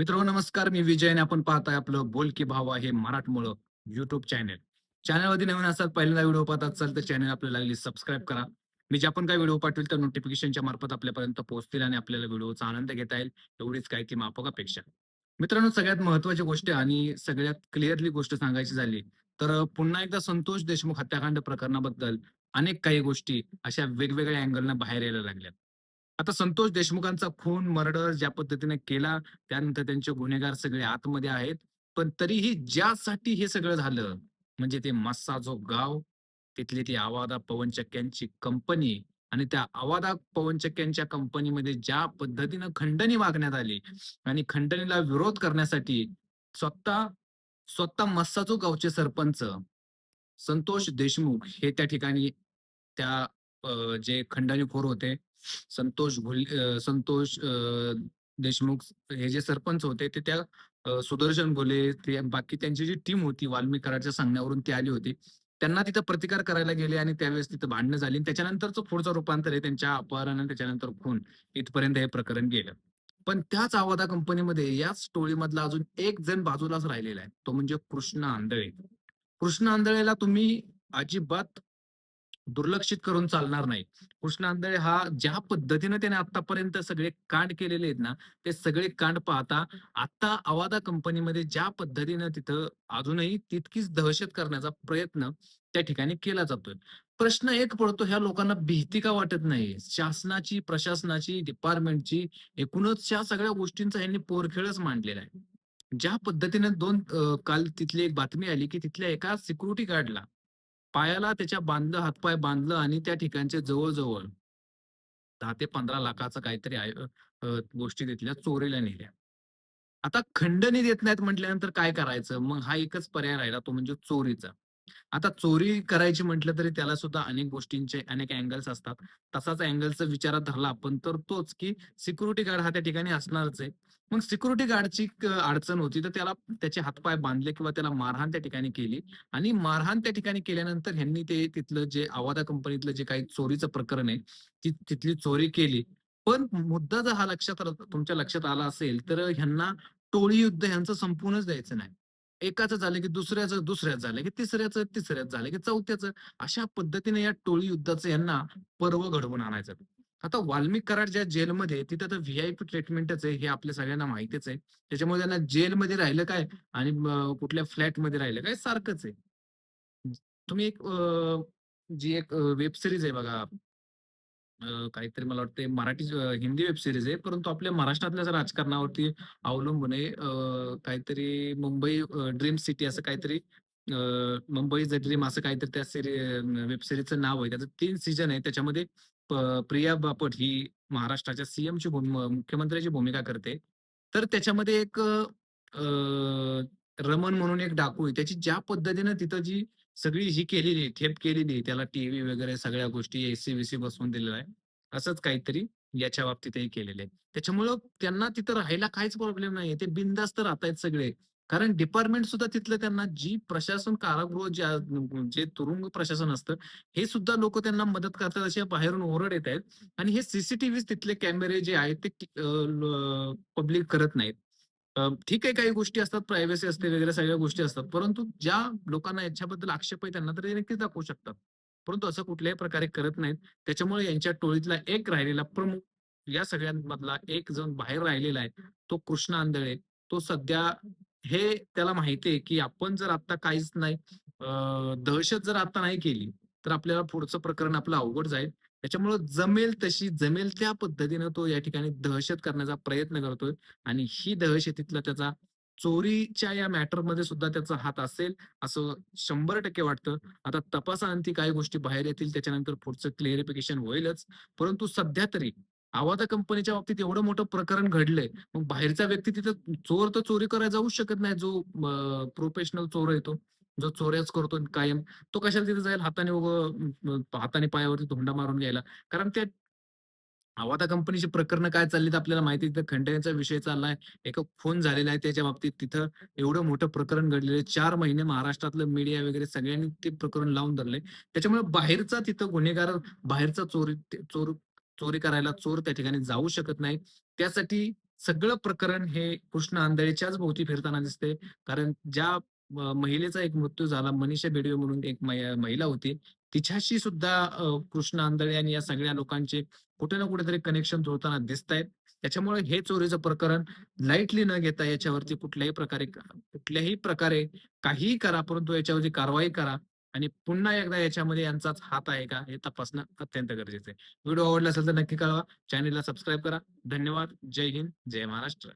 मित्रांनो नमस्कार. मी विजय आणि आपण पाहताय आपलं बोल की भावा हे मराठमोळं युट्यूब चॅनलमध्ये नवीन असाल पहिल्यांदा व्हिडिओ पाहत असाल तर चॅनल आपल्याला लागली सबस्क्राईब करा. मी जे आपण काय व्हिडिओ पाठवेल तर नोटिफिकेशनच्या मार्फत आपल्यापर्यंत पोहोचतील आणि आपल्याला व्हिडिओचा आनंद घेता येईल. एवढीच काय ती माफक अपेक्षा. मित्रांनो सगळ्यात महत्वाची गोष्ट आणि सगळ्यात क्लिअरली गोष्ट सांगायची झाली तर पुन्हा एकदा संतोष देशमुख हत्याकांड प्रकरणाबद्दल अनेक काही गोष्टी अशा वेगवेगळ्या अँगलनं बाहेर यायला लागल्यात. आता संतोष देशमुखांचा खून मर्डर ज्या पद्धतीने केला त्यानंतर त्यांचे गुन्हेगार सगळे आतमध्ये आहेत. पण तरीही ज्यासाठी हे सगळं झालं म्हणजे ते मस्सा जो गाव तिथली ती आवादा पवनचक्क्यांची कंपनी आणि त्या आवादा पवनचक्क्यांच्या कंपनीमध्ये ज्या पद्धतीनं खंडणी मागण्यात आली आणि खंडणीला विरोध करण्यासाठी स्वतः स्वतः मस्साजो गावचे सरपंच संतोष देशमुख हे त्या ठिकाणी त्या जे खंडणीखोर होते संतोष भुल संतोष देशमुख हे जे सरपंच होते ते त्या सुदर्शन भोले ते बाकी त्यांची जी टीम होती वाल्मिकराच्या सांगण्यावरून ती आली होती त्यांना तिथं प्रतिकार करायला गेले आणि त्यावेळेस तिथं भांडणं झाली आणि त्याच्यानंतरचं पुढचं रूपांतर आहे त्यांच्या अपहरण आणि त्याच्यानंतर खून इथपर्यंत हे प्रकरण गेलं. पण त्याच आवादा कंपनीमध्ये याच टोळीमधला अजून एक जण बाजूलाच राहिलेला आहे तो म्हणजे कृष्ण आंधळे. कृष्ण आंधळेला तुम्ही अजिबात दुर्लक्षित करून चालणार नाही कृष्ण आंधळे हा ज्या पद्धतीने त्याने आतापर्यंत सगळे कांड केलेले आहेत ना ते सगळे कांड पाहता आता अवादा कंपनीमध्ये ज्या पद्धतीनं तिथं अजूनही तितकीच दहशत करण्याचा प्रयत्न त्या ठिकाणी केला जातोय. प्रश्न एक पडतो ह्या लोकांना भीती का वाटत नाही शासनाची प्रशासनाची डिपार्टमेंटची एकूणच या सगळ्या गोष्टींचा यांनी पोरखेळच मांडलेला आहे. ज्या पद्धतीने दोन काल तिथली एक बातमी आली की तिथल्या एका सिक्युरिटी गार्डला पायाला त्याच्या बांधलं हातपाय बांधलं आणि त्या ठिकाणचे जवळजवळ दहा ते पंधरा लाखाचं काहीतरी आहे गोष्टी तिथल्या चोरीला नेल्या. आता खंडणी देत नाहीत म्हटल्यानंतर काय करायचं? मग हा एकच पर्याय राहिला तो म्हणजे चोरीचा. आता चोरी करायची म्हटलं तरी त्याला सुद्धा अनेक गोष्टींचे अनेक अँगल्स असतात. तसाच अँगलचा विचारात धरला आपण तर तोच की सिक्युरिटी गार्ड हा त्या ठिकाणी असणारच आहे. मग सिक्युरिटी गार्डची अडचण होती तर त्याला त्याचे हातपाय बांधले किंवा त्याला मारहाण त्या ठिकाणी केली. आणि मारहाण त्या ठिकाणी केल्यानंतर ह्यांनी ते तिथलं जे आवादा कंपनीतलं जे काही चोरीचं प्रकरण आहे ती तिथली चोरी केली. पण मुद्दा जर हा लक्षात तुमच्या लक्षात आला असेल तर ह्यांना टोळी युद्ध ह्यांचं संपूर्णच द्यायचं नाही. एकाचं झालं की दुसऱ्याचं दुसऱ्याच झालं की तिसऱ्याचं तिसऱ्याच झालं की चौथ्याचं. अशा पद्धतीने या टोळी युद्धाचं यांना पर्व घडवून आणायचं. आता वाल्मिक कराड ज्या जेलमध्ये तिथं तर पी ट्रीटमेंटच आहे हे आपल्या सगळ्यांना माहितीच आहे. त्याच्यामुळे त्यांना जेलमध्ये राहिलं काय आणि कुठल्या फ्लॅटमध्ये राहिलं काय सारखंच आहे. तुम्ही एक जी एक वेब सिरीज आहे बघा. अ, काहीतरी मला वाटते मराठी हिंदी वेब सिरीज आहे. परंतु आपल्या महाराष्ट्रातल्याच राजकारणावरती अवलंबून आहे अ, काहीतरी मुंबई ड्रीम सिटी असं काहीतरी अ, मुंबई द ड्रीम असं काहीतरी त्या सिरी वेब सिरीजचं नाव आहे. त्याचं तीन सीझन आहे. त्याच्यामध्ये प- प्रिया बापट ही महाराष्ट्राच्या सीएम ची भूमि मुख्यमंत्र्याची भूमिका करते. तर त्याच्यामध्ये एक अ, रमन म्हणून एक डाकू आहे. त्याची ज्या पद्धतीनं तिथं जी सगळी ही केलेली ठेप केलेली त्याला टीव्ही वगैरे सगळ्या गोष्टी एसी बीसी बसवून दिलेला आहे. असंच काहीतरी याच्या बाबतीतही केलेले आहे. त्याच्यामुळं त्यांना तिथं राहायला काहीच प्रॉब्लेम नाही ते बिनधास्त राहतायत सगळे. कारण डिपार्टमेंट सुद्धा तिथलं त्यांना जी प्रशासन कारागृह ज्या जे तुरुंग प्रशासन असतं हे सुद्धा लोक त्यांना मदत करतात असे बाहेरून ओरड येत आहेत. आणि हे सीसीटीव्ही तिथले कॅमेरे जे आहेत ते पब्लिक करत नाहीत. ठीक आहे काही गोष्टी असतात प्रायव्हसी असते वगैरे सगळ्या गोष्टी असतात. परंतु ज्या लोकांना याच्याबद्दल आक्षेप आहे त्यांना तर ते नक्कीच दाखवू शकतात. परंतु असं कुठल्याही प्रकारे करत नाहीत. त्याच्यामुळे यांच्या टोळीतला एक राहिलेला प्रमुख या सगळ्यांमधला एक जण बाहेर राहिलेला आहे तो कृष्ण आंधळे. तो सध्या हे त्याला माहिती आहे की आपण जर आता काहीच नाही दहशत जर आता नाही केली तर आपल्याला पुढचं प्रकरण आपलं अवघड जाईल. त्याच्यामुळं जमेल तशी जमेल त्या पद्धतीनं तो या ठिकाणी दहशत करण्याचा प्रयत्न करतोय. आणि ही दहशतीतला त्याचा चोरीच्या या मॅटरमध्ये सुद्धा त्याचा हात असेल असं शंभर टक्के वाटतं. आता तपासाअंती काही गोष्टी बाहेर येतील त्याच्यानंतर पुढचं क्लिअरिफिकेशन होईलच. परंतु सध्या तरी आवादा कंपनीच्या बाबतीत एवढं मोठं प्रकरण घडलंय. मग बाहेरचा व्यक्ती तिथं चोर तर चोरी करायला जाऊच शकत नाही जो प्रोफेशनल चोर येतो जो चोऱ्याच करतो कायम तो कशाला तिथे जाईल? हाताने उगं हाताने पायावरती धोंडा मारून घ्यायला. कारण त्या आवादा कंपनीची प्रकरण काय चालली आपल्याला माहिती तिथं खंडणीचा विषय चाललाय. एक फोन झालेला आहे त्याच्या बाबतीत. तिथं एवढं मोठं प्रकरण घडलेलं चार महिने महाराष्ट्रातलं मीडिया वगैरे सगळ्यांनी ते प्रकरण लावून धरलंय. त्याच्यामुळे बाहेरचा तिथं गुन्हेगार बाहेरचा चोरी चोर चोरी करायला चोर त्या ठिकाणी जाऊ शकत नाही. त्यासाठी सगळं प्रकरण हे कृष्ण आंधळेच्याच भोवती फिरताना दिसते कारण ज्या महिलेचा एक मृत्यू झाला. मनीषा बेडवे म्हणून एक महिला होती. तिच्याशी सुद्धा अ, कृष्ण आंधळे आणि या सगळ्या लोकांचे कुठे ना कुठेतरी कनेक्शन जोडताना दिसत आहेत त्याच्यामुळे हे चोरीचं प्रकरण लाईटली न घेता याच्यावरती कुठल्याही प्रकारे कुठल्याही प्रकारे काहीही करा परंतु याच्यावरती कारवाई करा आणि पुन्हा एकदा याच्यामध्ये यांचाच हात आहे का हे तपासणं अत्यंत गरजेचं आहे. व्हिडिओ आवडला असेल तर नक्की कळवा. चॅनेलला सबस्क्राईब करा. धन्यवाद. जय हिंद. जय महाराष्ट्र.